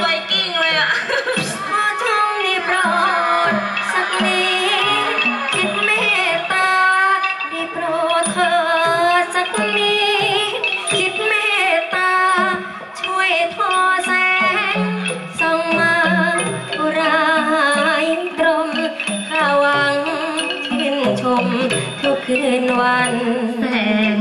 ไวกิ้งเลยอะขอจงได้โปรดสักนิดคิดเมตตาได้โปรดเธอสักนิดคิดเมตตา ช่วยทอแสงส่องมาอุรายตรมข้าวังชื่นชมทุกคืนวัน แสง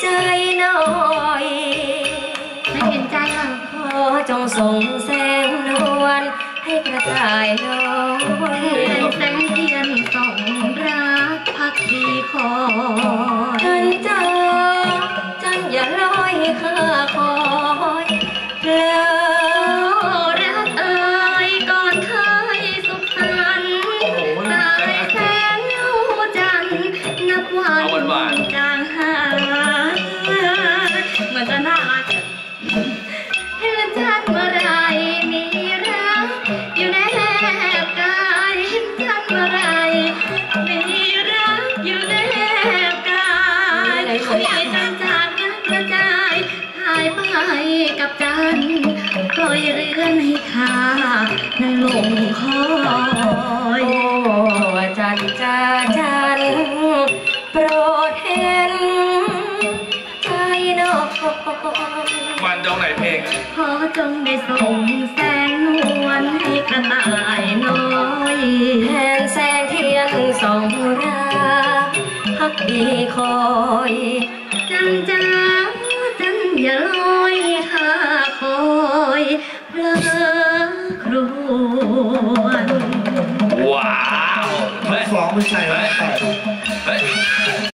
ใจหน่อยไม่เห็นใจอะขอ จงส่งแสงนวลให้กระต่ายน้อยแสงเทียนส่องรักพักดีคอยจันจ้าจันอย่าลอยให้ข้าคอยเพลอโอ้รักเอ่ยก่อนเคยสุขสันต์สายแสงเงาจันทร์นับวันเอาหวานจางหายเหมือนจะน่ารักเห็น จันทร์เมื่อไรมีรักอยู่ในแอบกายเห็นจันทร์เมื่อไรมีรักอยู่ในแอบกายมีจันทร์จากรักกระจายหายไปกับจันปล่อยเรือนให้ข้านั้นลงคอยโอ้จันจ้าจันโปรดเห็นใจนอย มันตรงไหนเพลงขอจงได้ส่งแสงนวลให้กระต่ายน้อยแทนแสงเทียนส่องราพักดีคอยจันจ้าจันอย่าลอยให้ข้าคอยเพลอครวญว้าว เฮ้ย ฟ้องไม่ใช่ไหม เฮ้ย